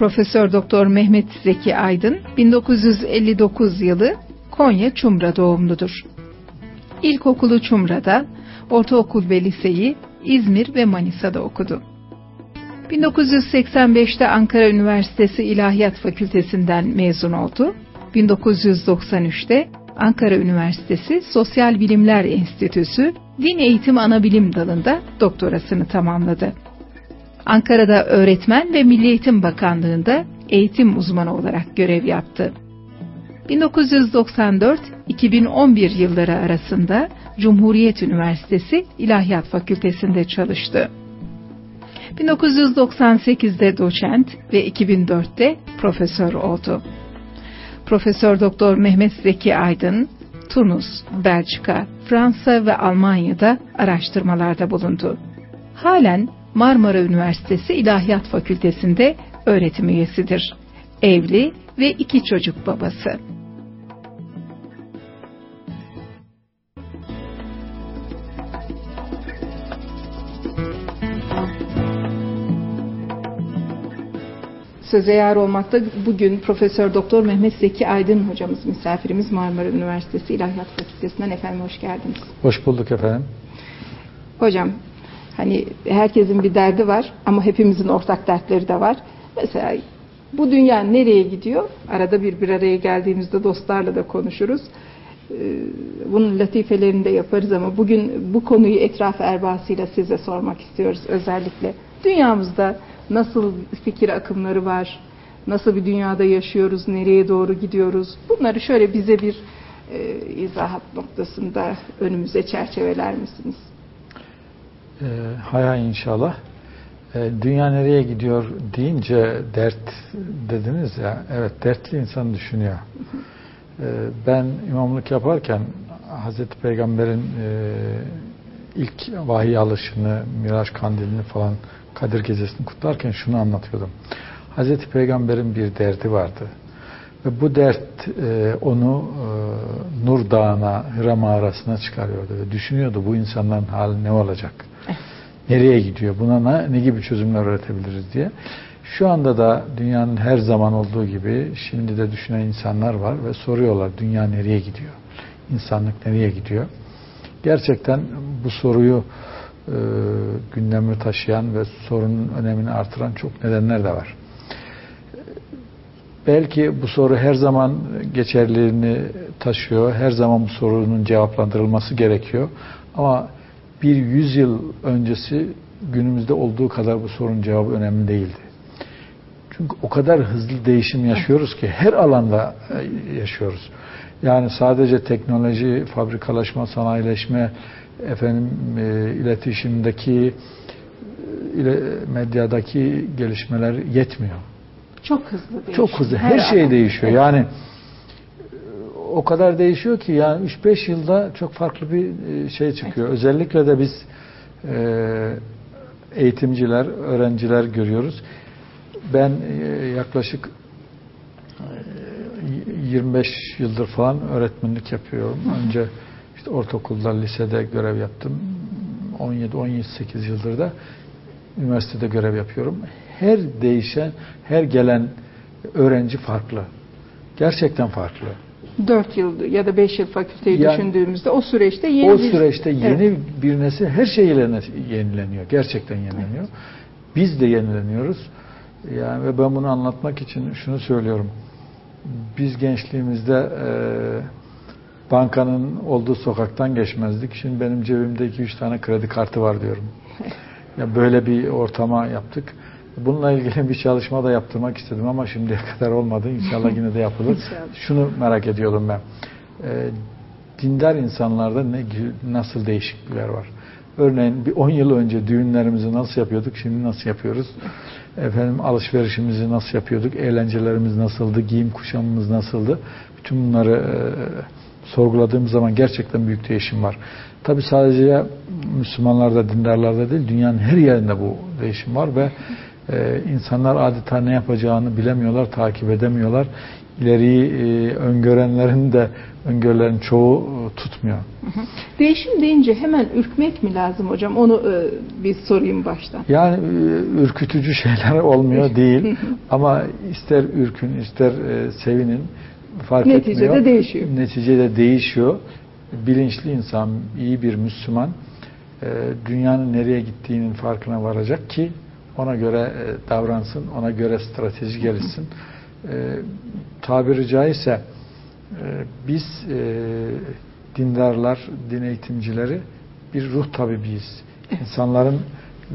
Profesör Doktor Mehmet Zeki Aydın 1959 yılı Konya Çumra doğumludur. İlkokulu Çumra'da, ortaokul ve liseyi İzmir ve Manisa'da okudu. 1985'te Ankara Üniversitesi İlahiyat Fakültesinden mezun oldu. 1993'te Ankara Üniversitesi Sosyal Bilimler Enstitüsü Din Eğitim Anabilim dalında doktorasını tamamladı. Ankara'da öğretmen ve Milli Eğitim Bakanlığı'nda eğitim uzmanı olarak görev yaptı. 1994-2011 yılları arasında Cumhuriyet Üniversitesi İlahiyat Fakültesi'nde çalıştı. 1998'de doçent ve 2004'te profesör oldu. Profesör Doktor Mehmet Zeki Aydın, Tunus, Belçika, Fransa ve Almanya'da araştırmalarda bulundu. Halen Marmara Üniversitesi İlahiyat Fakültesi'nde öğretim üyesidir. Evli ve iki çocuk babası. Söze yer olmakta bugün Profesör Doktor Mehmet Zeki Aydın hocamız misafirimiz Marmara Üniversitesi İlahiyat Fakültesinden efendim hoş geldiniz. Hoş bulduk efendim. Hocam hani herkesin bir derdi var ama hepimizin ortak dertleri de var. Mesela bu dünya nereye gidiyor? Arada bir bir araya geldiğimizde dostlarla da konuşuruz. Ee, bunun latifelerini de yaparız ama bugün bu konuyu etraf erbasıyla size sormak istiyoruz özellikle. Dünyamızda nasıl fikir akımları var, nasıl bir dünyada yaşıyoruz, nereye doğru gidiyoruz? Bunları şöyle bize bir e, izahat noktasında önümüze çerçeveler misiniz? E, haya inşallah. E, dünya nereye gidiyor deyince dert dediniz ya, evet dertli insan düşünüyor. E, ben imamlık yaparken Hazreti Peygamber'in e, ilk vahiy alışını, Miraç kandilini falan Kadir Gecesi'ni kutlarken şunu anlatıyordum. Hazreti Peygamber'in bir derdi vardı. Ve bu dert e, onu e, Nur Dağı'na, Hira mağarasına çıkarıyordu. Ve düşünüyordu bu insanların hali ne olacak? Nereye gidiyor? Buna ne, ne gibi çözümler üretebiliriz diye. Şu anda da dünyanın her zaman olduğu gibi şimdi de düşünen insanlar var ve soruyorlar dünya nereye gidiyor? İnsanlık nereye gidiyor? Gerçekten bu soruyu e, gündeme taşıyan ve sorunun önemini artıran çok nedenler de var. Belki bu soru her zaman geçerliliğini taşıyor. Her zaman bu sorunun cevaplandırılması gerekiyor. Ama bir yüzyıl öncesi günümüzde olduğu kadar bu sorunun cevabı önemli değildi. Çünkü o kadar hızlı değişim yaşıyoruz ki her alanda e, yaşıyoruz. Yani sadece teknoloji, fabrikalaşma, sanayileşme, efendim e, iletişimdeki e, ile, medyadaki gelişmeler yetmiyor. Çok hızlı değişiyor. Çok hızlı. Her, Her şey değişiyor. Evet. Yani o kadar değişiyor ki yani 3-5 yılda çok farklı bir e, şey çıkıyor. Evet. Özellikle de biz e, eğitimciler, öğrenciler görüyoruz. Ben e, yaklaşık 25 yıldır falan öğretmenlik yapıyorum. Önce işte ortaokulda, lisede görev yaptım. 17-18 yıldır da üniversitede görev yapıyorum. Her değişen, her gelen öğrenci farklı. Gerçekten farklı. 4 yıl ya da 5 yıl fakülteyi yani, düşündüğümüzde o süreçte yeni o bir, süreçte yeni evet. bir nesil her şey yenileniyor. Gerçekten yenileniyor. Evet. Biz de yenileniyoruz. Yani ve ben bunu anlatmak için şunu söylüyorum. Biz gençliğimizde eee bankanın olduğu sokaktan geçmezdik. Şimdi benim cebimde 2-3 tane kredi kartı var diyorum. Ya böyle bir ortama yaptık. Bununla ilgili bir çalışma da yaptırmak istedim ama şimdiye kadar olmadı. İnşallah yine de yapılır. Şunu merak ediyordum ben. E, dindar insanlarda ne nasıl değişiklikler var? Örneğin bir 10 yıl önce düğünlerimizi nasıl yapıyorduk, şimdi nasıl yapıyoruz? Efendim alışverişimizi nasıl yapıyorduk? Eğlencelerimiz nasıldı? Giyim kuşamımız nasıldı? Bütün bunları e, sorguladığım zaman gerçekten büyük değişim var. Tabi sadece Müslümanlarda, dindarlarda değil, dünyanın her yerinde bu değişim var ve Ee, insanlar adeta ne yapacağını bilemiyorlar, takip edemiyorlar. İleriyi e, öngörenlerin de öngörülerin çoğu e, tutmuyor. Değişim deyince hemen ürkmek mi lazım hocam? Onu e, bir sorayım baştan. Yani e, ürkütücü şeyler olmuyor değil ama ister ürkün ister e, sevinin fark Neticede etmiyor. değişiyor. Neticede değişiyor. Bilinçli insan, iyi bir Müslüman e, dünyanın nereye gittiğinin farkına varacak ki ona göre e, davransın, ona göre strateji gelişsin. E, tabiri caizse e, biz e, dindarlar, din eğitimcileri bir ruh tabibiyiz. İnsanların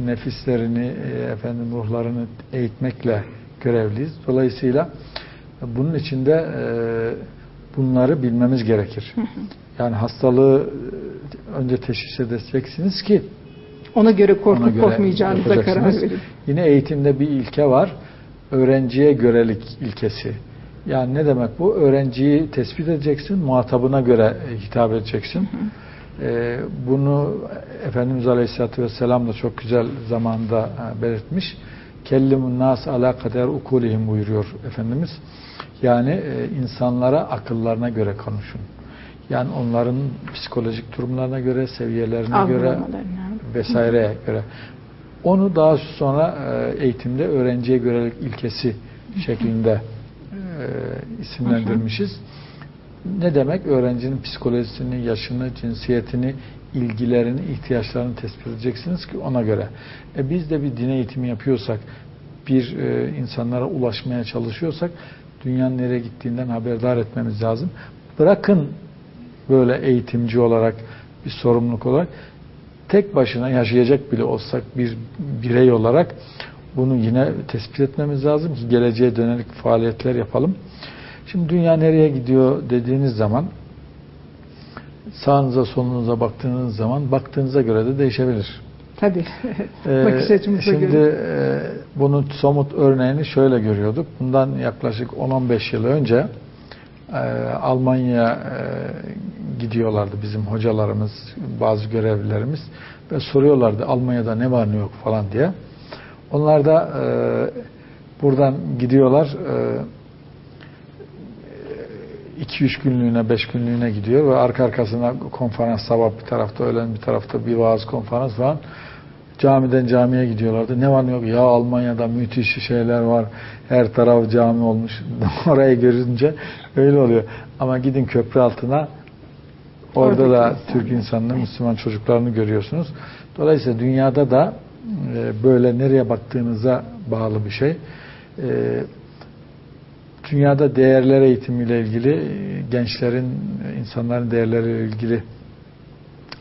nefislerini, e, efendim ruhlarını eğitmekle görevliyiz. Dolayısıyla bunun içinde e, bunları bilmemiz gerekir. Yani hastalığı e, önce teşhis edeceksiniz ki Ona göre korkup ona göre korkmayacağınıza karar verin. Yine eğitimde bir ilke var. Öğrenciye görelik ilkesi. Yani ne demek bu? Öğrenciyi tespit edeceksin, muhatabına göre hitap edeceksin. Ee, bunu Efendimiz Aleyhisselatü Vesselam da çok güzel zamanda e, belirtmiş. Kellimun nas ala kader ukulihim buyuruyor Efendimiz. Yani e, insanlara akıllarına göre konuşun. Yani onların psikolojik durumlarına göre, seviyelerine göre. Vesaireye göre. Onu daha sonra e, eğitimde öğrenciye görelik ilkesi şeklinde e, isimlendirmişiz. Ne demek? Öğrencinin psikolojisini, yaşını, cinsiyetini, ilgilerini, ihtiyaçlarını tespit edeceksiniz ki ona göre. E biz de bir din eğitimi yapıyorsak, bir e, insanlara ulaşmaya çalışıyorsak dünyanın nereye gittiğinden haberdar etmemiz lazım. Bırakın böyle eğitimci olarak bir sorumluluk olarak tek başına yaşayacak bile olsak bir birey olarak bunu yine tespit etmemiz lazım ki geleceğe dönelik faaliyetler yapalım. Şimdi dünya nereye gidiyor dediğiniz zaman sağınıza solunuza baktığınız zaman baktığınıza göre de değişebilir. Tabii. Ee, Bakış açımıza Şimdi göre. e, bunun somut örneğini şöyle görüyorduk. Bundan yaklaşık 10-15 yıl önce e, Almanya'ya e, gidiyorlardı bizim hocalarımız, bazı görevlilerimiz ve soruyorlardı Almanya'da ne var ne yok falan diye. Onlar da e, buradan gidiyorlar e, 2-3 günlüğüne, 5 günlüğüne gidiyor ve arka arkasına konferans sabah bir tarafta, öğlen bir tarafta bir vaaz konferans falan. Camiden camiye gidiyorlardı. Ne var ne yok? Ya Almanya'da müthiş şeyler var. Her taraf cami olmuş. Orayı görünce öyle oluyor. Ama gidin köprü altına orada Oradaki da insanlar. Türk insanını, Müslüman çocuklarını görüyorsunuz. Dolayısıyla dünyada da e, böyle nereye baktığınıza bağlı bir şey. E, dünyada değerler eğitimiyle ilgili e, gençlerin, insanların değerleriyle ilgili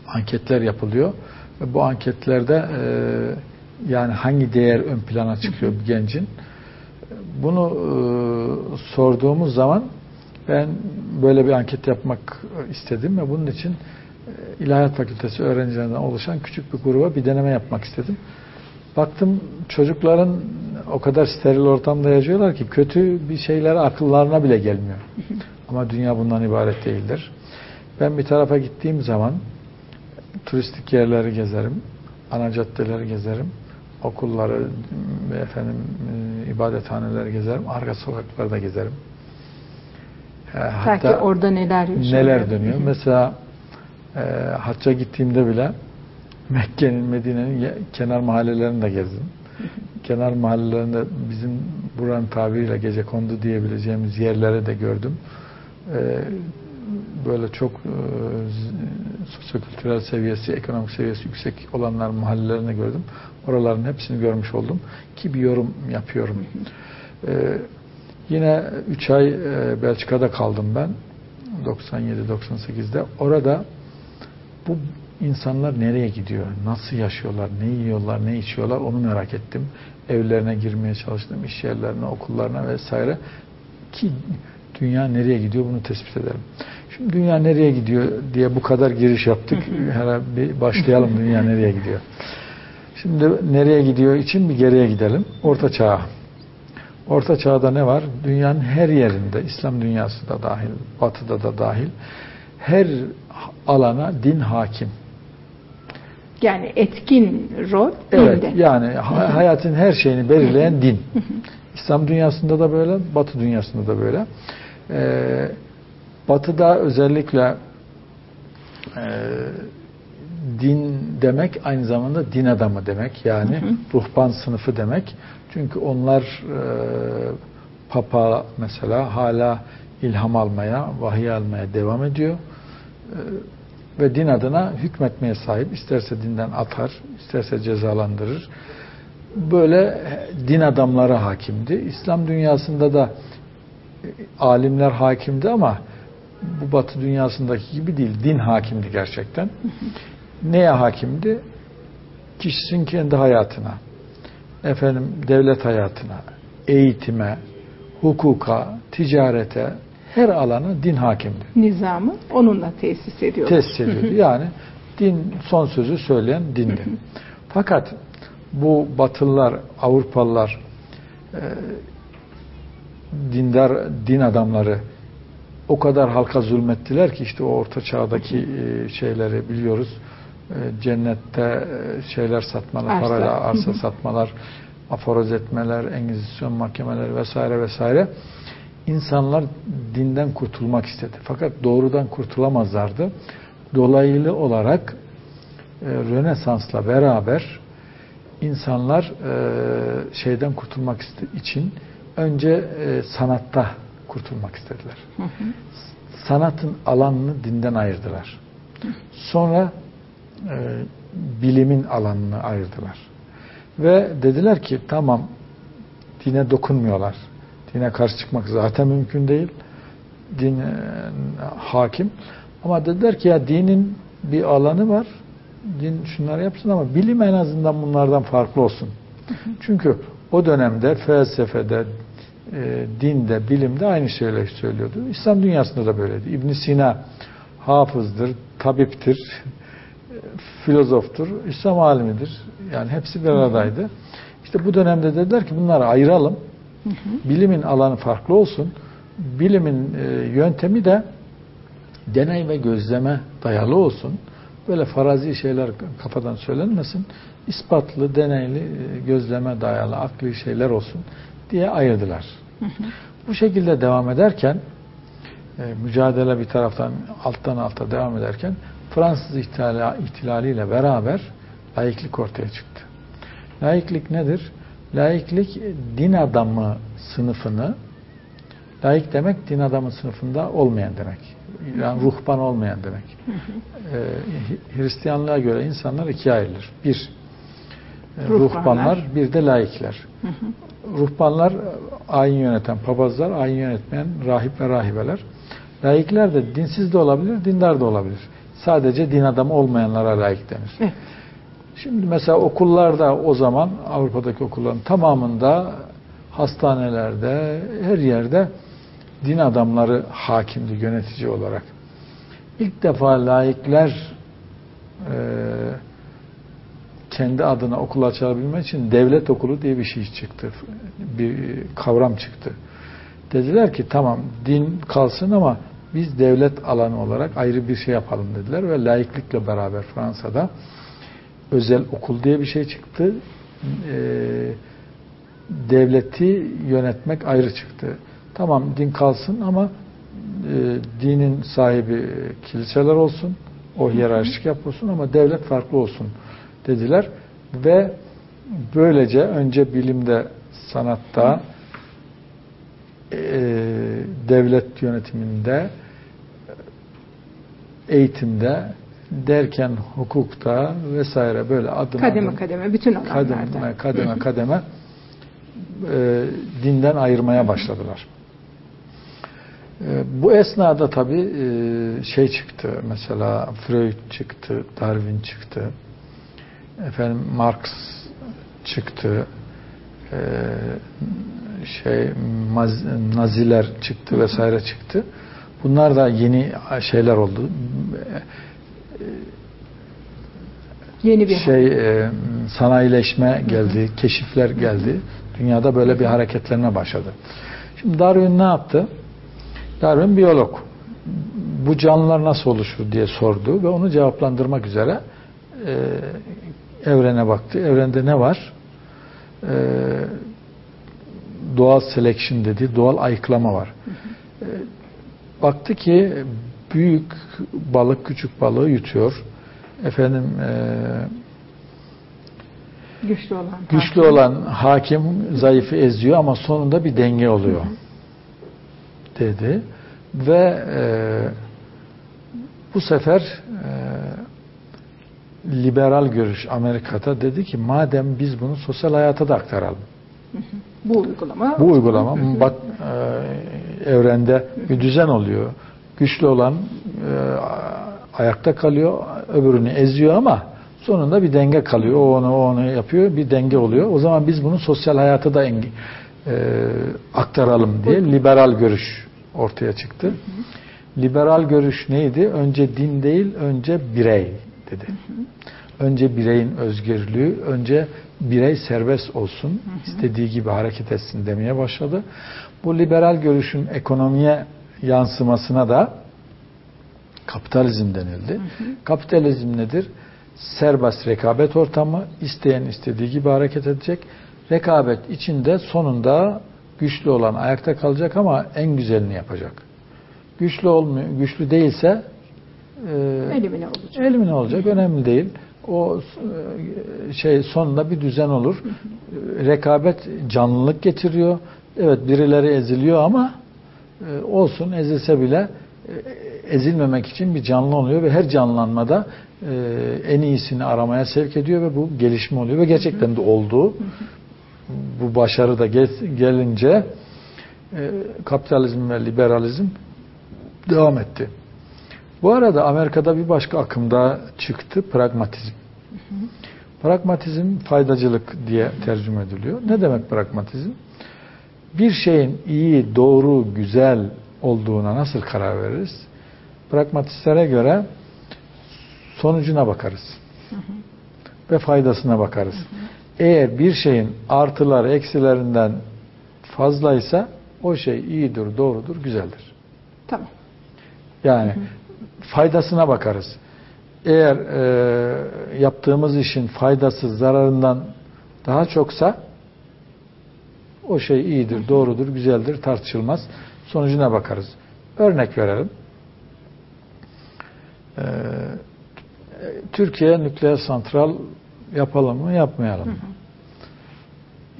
anketler yapılıyor. Ve bu anketlerde e, yani hangi değer ön plana çıkıyor bir gencin? Bunu e, sorduğumuz zaman ben böyle bir anket yapmak istedim ve bunun için e, İlahiyat Fakültesi öğrencilerinden oluşan küçük bir gruba bir deneme yapmak istedim. Baktım çocukların o kadar steril ortamda yaşıyorlar ki kötü bir şeyler akıllarına bile gelmiyor. Ama dünya bundan ibaret değildir. Ben bir tarafa gittiğim zaman turistik yerleri gezerim, ana caddeleri gezerim, okulları, efendim e, ibadethaneleri gezerim, arka sokakları da gezerim. E, Belki orada neler neler dönüyor. Mesela e, hacca gittiğimde bile Mekke'nin, Medine'nin kenar mahallelerini de gezdim. kenar mahallelerinde bizim buranın tabiriyle gece kondu diyebileceğimiz yerleri de gördüm. E, böyle çok e, sosyokültürel seviyesi, ekonomik seviyesi yüksek olanlar mahallelerini gördüm. Oraların hepsini görmüş oldum ki bir yorum yapıyorum. E, yine 3 ay e, Belçika'da kaldım ben. 97-98'de. Orada bu insanlar nereye gidiyor? Nasıl yaşıyorlar? Ne yiyorlar? Ne içiyorlar? Onu merak ettim. Evlerine girmeye çalıştım. iş yerlerine, okullarına vesaire. Ki dünya nereye gidiyor bunu tespit edelim. Şimdi dünya nereye gidiyor diye bu kadar giriş yaptık. Herhalde bir başlayalım dünya nereye gidiyor. Şimdi nereye gidiyor için bir geriye gidelim. Orta Çağ'a. Orta Çağ'da ne var? Dünyanın her yerinde, İslam dünyası da dahil, Batı'da da dahil, her alana din hakim. Yani etkin rol Evet, dinde. yani ha- hayatın her şeyini belirleyen din. İslam dünyasında da böyle, Batı dünyasında da böyle. Ee, batı'da özellikle e, din demek aynı zamanda din adamı demek. Yani ruhban sınıfı demek. Çünkü onlar e, Papa mesela hala ilham almaya, vahiy almaya devam ediyor. E, ve din adına hükmetmeye sahip. İsterse dinden atar, isterse cezalandırır. Böyle din adamları hakimdi. İslam dünyasında da e, alimler hakimdi ama bu batı dünyasındaki gibi değil. Din hakimdi gerçekten. Neye hakimdi? Kişinin kendi hayatına, efendim devlet hayatına, eğitime, hukuka, ticarete, her alana din hakimdi. Nizamı onunla tesis ediyor. Tesis ediyordu. Yani din son sözü söyleyen dindi. Fakat bu Batılılar, Avrupalılar e, dindar din adamları o kadar halka zulmettiler ki işte o orta çağdaki e, şeyleri biliyoruz. E, Cennette e, şeyler satmalar, Arsa. parayla arsa hı. satmalar, aforoz etmeler, engizisyon mahkemeleri vesaire vesaire. İnsanlar dinden kurtulmak istedi. Fakat doğrudan kurtulamazlardı. Dolaylı olarak Rönesans'la beraber insanlar şeyden kurtulmak için önce sanatta kurtulmak istediler. Sanatın alanını dinden ayırdılar. Sonra e, bilimin alanını ayırdılar. Ve dediler ki tamam dine dokunmuyorlar. Dine karşı çıkmak zaten mümkün değil. Din e, hakim. Ama dediler ki ya dinin bir alanı var. Din şunları yapsın ama bilim en azından bunlardan farklı olsun. Çünkü o dönemde felsefede, e, dinde, bilimde aynı şeyleri söylüyordu. İslam dünyasında da böyleydi. ibn Sina hafızdır, tabiptir, filozoftur, İslam alimidir. Yani hepsi bir aradaydı. İşte bu dönemde dediler ki bunları ayıralım. Bilimin alanı farklı olsun. Bilimin e, yöntemi de deney ve gözleme dayalı olsun. Böyle farazi şeyler kafadan söylenmesin. İspatlı, deneyli, e, gözleme dayalı, akli şeyler olsun diye ayırdılar. Bu şekilde devam ederken e, mücadele bir taraftan alttan alta devam ederken Fransız ihtilali, ihtilaliyle beraber laiklik ortaya çıktı. Laiklik nedir? Laiklik din adamı sınıfını laik demek din adamı sınıfında olmayan demek. Yani ruhban olmayan demek. Ee, Hristiyanlığa göre insanlar ikiye ayrılır. Bir, e, Ruhbanlar. ruhbanlar, bir de laikler. Ruhbanlar ayin yöneten papazlar, ayin yönetmeyen rahip ve rahibeler. Laikler de dinsiz de olabilir, dindar da olabilir. Sadece din adamı olmayanlara layık denir. Evet. Şimdi mesela okullarda o zaman Avrupa'daki okulların tamamında hastanelerde her yerde din adamları hakimdi yönetici olarak. İlk defa laikler e, kendi adına okul açabilmek için devlet okulu diye bir şey çıktı. Bir kavram çıktı. Dediler ki tamam din kalsın ama biz devlet alanı olarak ayrı bir şey yapalım dediler ve laiklikle beraber Fransa'da özel okul diye bir şey çıktı. Ee, devleti yönetmek ayrı çıktı. Tamam din kalsın ama e, dinin sahibi kiliseler olsun. O hiyerarşik yapılsın ama devlet farklı olsun dediler. Ve böylece önce bilimde, sanatta, e, devlet yönetiminde, eğitimde derken hukukta vesaire böyle adım Kademe adım kademe bütün alanlarda. kademe kademe kademe e, dinden ayırmaya başladılar. E, bu esnada tabi e, şey çıktı mesela Freud çıktı, Darwin çıktı, efendim Marx çıktı, e, şey Maz- Naziler çıktı vesaire çıktı. Bunlar da yeni şeyler oldu. Yeni bir şey e, sanayileşme geldi, keşifler geldi. Dünyada böyle bir hareketlenme başladı. Şimdi Darwin ne yaptı? Darwin biyolog. Bu canlılar nasıl oluşur diye sordu ve onu cevaplandırmak üzere e, evrene baktı. Evrende ne var? E, doğal selection dedi, doğal ayıklama var. E, baktı ki büyük balık küçük balığı yutuyor. Efendim e, Güçlü olan. güçlü hakim. olan hakim zayıfı eziyor ama sonunda bir denge oluyor dedi ve e, bu sefer e, liberal görüş Amerika'da dedi ki madem biz bunu sosyal hayata da aktaralım. Bu uygulama. Bu uygulama bak e, evrende bir düzen oluyor. Güçlü olan e, ayakta kalıyor, öbürünü eziyor ama sonunda bir denge kalıyor. O onu, o onu yapıyor, bir denge oluyor. O zaman biz bunu sosyal hayata da engi- e, aktaralım diye liberal görüş ortaya çıktı. Liberal görüş neydi? Önce din değil, önce birey dedi. Önce bireyin özgürlüğü, önce birey serbest olsun, istediği gibi hareket etsin demeye başladı. Bu liberal görüşün ekonomiye yansımasına da kapitalizm denildi. Kapitalizm nedir? Serbest rekabet ortamı, isteyen istediği gibi hareket edecek. Rekabet içinde sonunda güçlü olan ayakta kalacak ama en güzelini yapacak. Güçlü olmuyor, güçlü değilse e, Elimine olacak. elimine olacak. Önemli değil. O e, şey sonunda bir düzen olur. E, Rekabet canlılık getiriyor. Evet birileri eziliyor ama e, olsun ezilse bile e, ezilmemek için bir canlı oluyor ve her canlanmada e, en iyisini aramaya sevk ediyor ve bu gelişme oluyor ve gerçekten de oldu. Bu başarı da gel- gelince e, kapitalizm ve liberalizm devam etti. Bu arada Amerika'da bir başka akım daha çıktı, pragmatizm. Pragmatizm faydacılık diye tercüme ediliyor. Ne demek pragmatizm? Bir şeyin iyi, doğru, güzel olduğuna nasıl karar veririz? Pragmatistlere göre sonucuna bakarız. Ve faydasına bakarız. Eğer bir şeyin artıları, eksilerinden fazlaysa o şey iyidir, doğrudur, güzeldir. Tamam. Yani faydasına bakarız. Eğer e, yaptığımız işin faydası zararından daha çoksa o şey iyidir, doğrudur, güzeldir, tartışılmaz. Sonucuna bakarız. Örnek verelim. E, Türkiye nükleer santral yapalım mı, yapmayalım mı?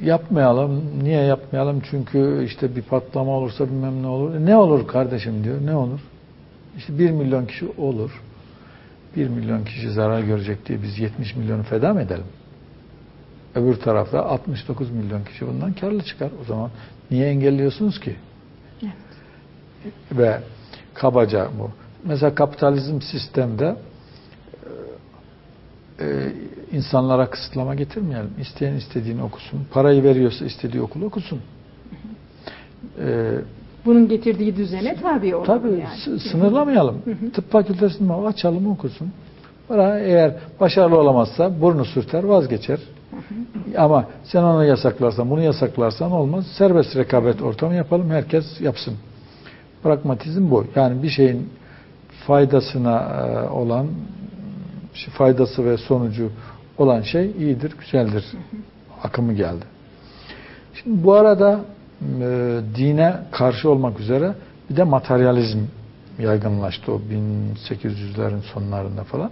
Yapmayalım. Niye yapmayalım? Çünkü işte bir patlama olursa bilmem ne olur. E, Ne olur kardeşim diyor. Ne olur? İşte 1 milyon kişi olur. 1 milyon kişi zarar görecek diye biz 70 milyonu feda mı edelim? Öbür tarafta 69 milyon kişi bundan karlı çıkar. O zaman niye engelliyorsunuz ki? Evet. Ve kabaca bu. Mesela kapitalizm sistemde e, e, insanlara kısıtlama getirmeyelim. İsteyen istediğini okusun. Parayı veriyorsa istediği okulu okusun. E, Bunun getirdiği düzene tabi olalım Tabii yani. sınırlamayalım. Tıp fakültesinde açalım okusun. Para eğer başarılı olamazsa burnu sürter vazgeçer. Ama sen onu yasaklarsan, bunu yasaklarsan olmaz. Serbest rekabet ortamı yapalım, herkes yapsın. Pragmatizm bu. Yani bir şeyin faydasına e, olan, şey, faydası ve sonucu olan şey iyidir, güzeldir. Akımı geldi. Şimdi bu arada e, dine karşı olmak üzere bir de materyalizm yaygınlaştı o 1800'lerin sonlarında falan.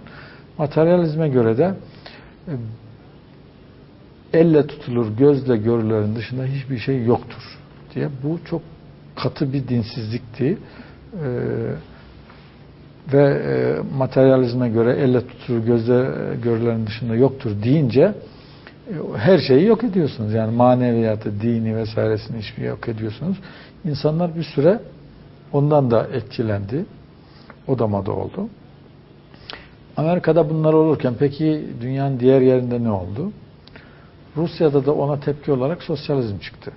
Materyalizme göre de e, elle tutulur, gözle görülerin dışında hiçbir şey yoktur diye. Bu çok katı bir dinsizlikti. E, ve e, materyalizme göre elle tutulur, gözle görülerin dışında yoktur deyince her şeyi yok ediyorsunuz. Yani maneviyatı, dini vesairesini hiçbir yok ediyorsunuz. İnsanlar bir süre ondan da etkilendi. O da moda oldu. Amerika'da bunlar olurken peki dünyanın diğer yerinde ne oldu? Rusya'da da ona tepki olarak sosyalizm çıktı.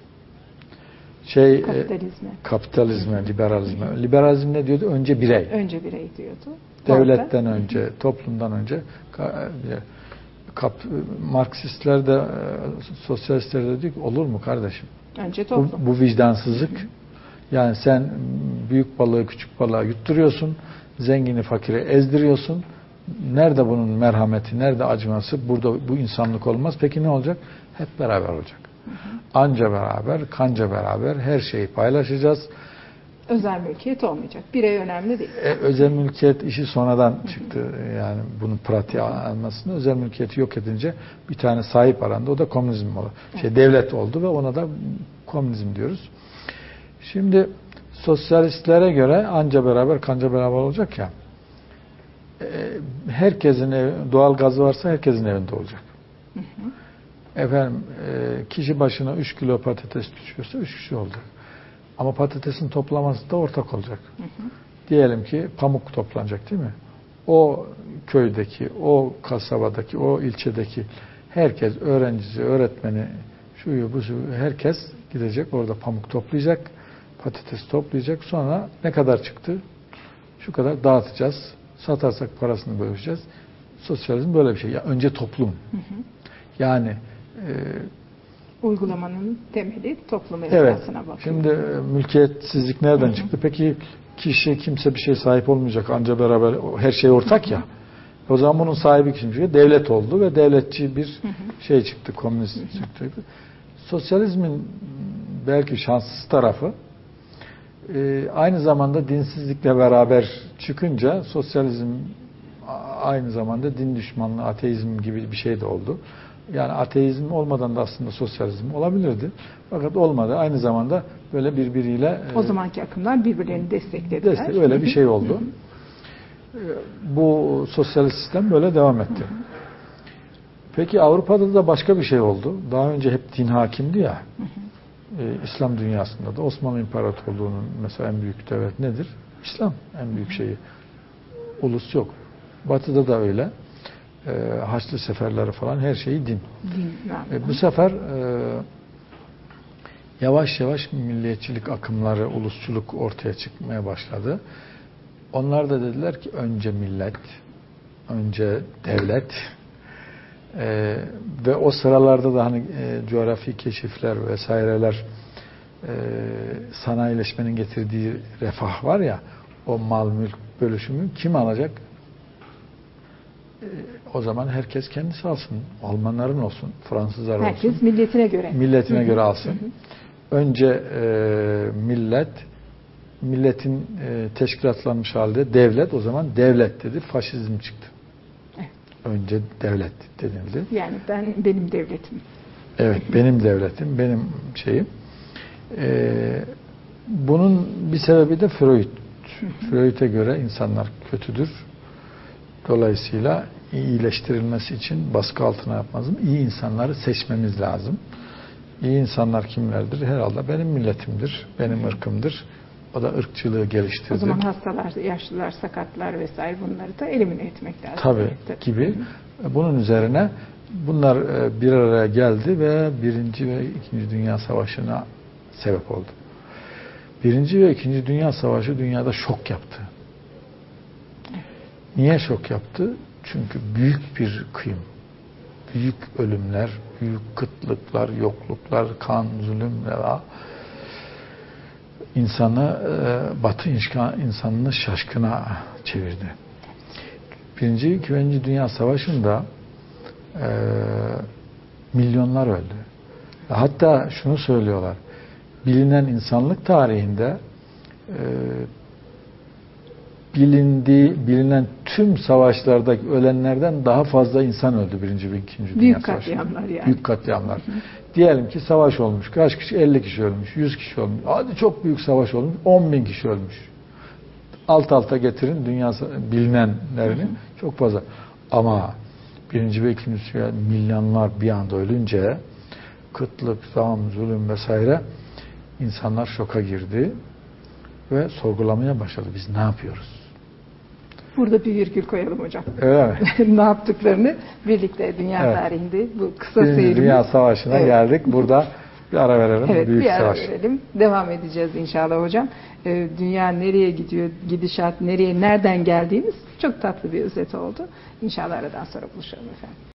Şey e, Kapitalizme. kapitalizme, liberalizme. Liberalizm ne diyordu? Önce birey. Önce birey diyordu. Devletten önce, toplumdan önce e, kap, Marksistler de e, sosyalistler de diyor ki olur mu kardeşim? Önce Bu, toplum. bu vicdansızlık. Yani sen büyük balığı küçük balığa yutturuyorsun, zengini fakire ezdiriyorsun Nerede bunun merhameti, nerede acıması? Burada bu insanlık olmaz. Peki ne olacak? Hep beraber olacak. Anca beraber, kanca beraber her şeyi paylaşacağız. Özel mülkiyet olmayacak. Birey önemli değil. E, özel mülkiyet işi sonradan çıktı. Yani bunun pratiğe almasını özel mülkiyeti yok edince bir tane sahip arandı. O da komünizm oldu. Şey devlet oldu ve ona da komünizm diyoruz. Şimdi sosyalistlere göre anca beraber kanca beraber olacak ya. E, herkesin ev, doğal gazı varsa herkesin evinde olacak. Efendim e, kişi başına 3 kilo patates düşüyorsa 3 kişi olacak. Ama patatesin toplaması da ortak olacak. Diyelim ki pamuk toplanacak değil mi? O köydeki, o kasabadaki, o ilçedeki herkes, öğrencisi, öğretmeni, şuyu bu şuyu, herkes gidecek orada pamuk toplayacak, patates toplayacak. Sonra ne kadar çıktı? Şu kadar dağıtacağız. Satarsak parasını bölüşeceğiz. Sosyalizm böyle bir şey. Ya önce toplum. Yani e, Uygulamanın temeli toplum Evet. esasına bakıyor. Şimdi e, mülkiyetsizlik nereden çıktı? Peki kişi kimse bir şey sahip olmayacak. Anca beraber her şey ortak ya. O zaman bunun sahibi kim çıkıyor? Devlet oldu ve devletçi bir şey çıktı. Komünist çıktı. Sosyalizmin belki şanssız tarafı e, aynı zamanda dinsizlikle beraber çıkınca sosyalizm aynı zamanda din düşmanlığı, ateizm gibi bir şey de oldu. Yani ateizm olmadan da aslında sosyalizm olabilirdi. Fakat olmadı. Aynı zamanda böyle birbiriyle e, o zamanki akımlar birbirlerini desteklediler. destek öyle bir şey oldu. E, Bu sosyalist sistem böyle devam etti. Peki Avrupa'da da başka bir şey oldu. Daha önce hep din hakimdi ya. E, İslam dünyasında da Osmanlı İmparatorluğu'nun mesela en büyük devlet nedir? İslam en büyük şeyi. Ulus yok. Batı'da da öyle. E, Haçlı seferleri falan her şeyi din. Din? E, bu sefer e, yavaş yavaş milliyetçilik akımları, ulusçuluk ortaya çıkmaya başladı. Onlar da dediler ki önce millet, önce devlet E, ve o sıralarda da hani e, coğrafi keşifler vesaireler e, sanayileşmenin getirdiği refah var ya o mal mülk bölüşümü kim alacak? O zaman herkes kendisi alsın. Almanların olsun, Fransızlar olsun Herkes milletine göre. milletine göre alsın. Önce e, millet, milletin e, teşkilatlanmış halde devlet, o zaman devlet dedi, faşizm çıktı. Evet. Önce devlet denildi. Yani ben benim devletim. Evet, benim devletim, benim şeyim. E, bunun bir sebebi de Freud. Freud'e göre insanlar kötüdür. Dolayısıyla iyileştirilmesi için baskı altına yapmazım. İyi insanları seçmemiz lazım. İyi insanlar kimlerdir? Herhalde benim milletimdir, benim ırkımdır. O da ırkçılığı geliştirdi. O zaman hastalar, yaşlılar, sakatlar vesaire bunları da elimine etmek lazım. Tabii gibi. Bunun üzerine bunlar e, bir araya geldi ve Birinci ve İkinci Dünya Savaşı'na sebep oldu. Birinci ve İkinci Dünya Savaşı dünyada şok yaptı. Niye şok yaptı? Çünkü büyük bir kıyım, büyük ölümler, büyük kıtlıklar, yokluklar, kan, zulüm ve insanı e, Batı insanını şaşkına çevirdi. Birinci, İkinci Dünya Savaşı'nda e, milyonlar öldü. Hatta şunu söylüyorlar, bilinen insanlık tarihinde e, bilindiği, bilinen tüm savaşlarda ölenlerden daha fazla insan öldü birinci ve ikinci Dünya Büyük Savaşı'nda. katliamlar yani. Büyük katliamlar. Diyelim ki savaş olmuş. Kaç kişi? 50 kişi ölmüş. 100 kişi ölmüş. Hadi çok büyük savaş olmuş. 10 bin kişi ölmüş. Alt alta getirin dünya bilinenlerini. Çok fazla. Ama birinci ve ikinci dünya milyonlar bir anda ölünce kıtlık, zam, zulüm vesaire insanlar şoka girdi ve sorgulamaya başladı. Biz ne yapıyoruz? Burada bir virgül koyalım hocam. Mi? ne yaptıklarını birlikte dünya Evet. tarihinde bu kısa Birinci seyrimiz. Dünya Savaşı'na Evet. geldik. Burada bir ara verelim. Evet Büyük bir ara savaş. verelim. Devam edeceğiz inşallah hocam. Ee, dünya nereye gidiyor, gidişat nereye, nereden geldiğimiz çok tatlı bir özet oldu. İnşallah aradan sonra buluşalım efendim.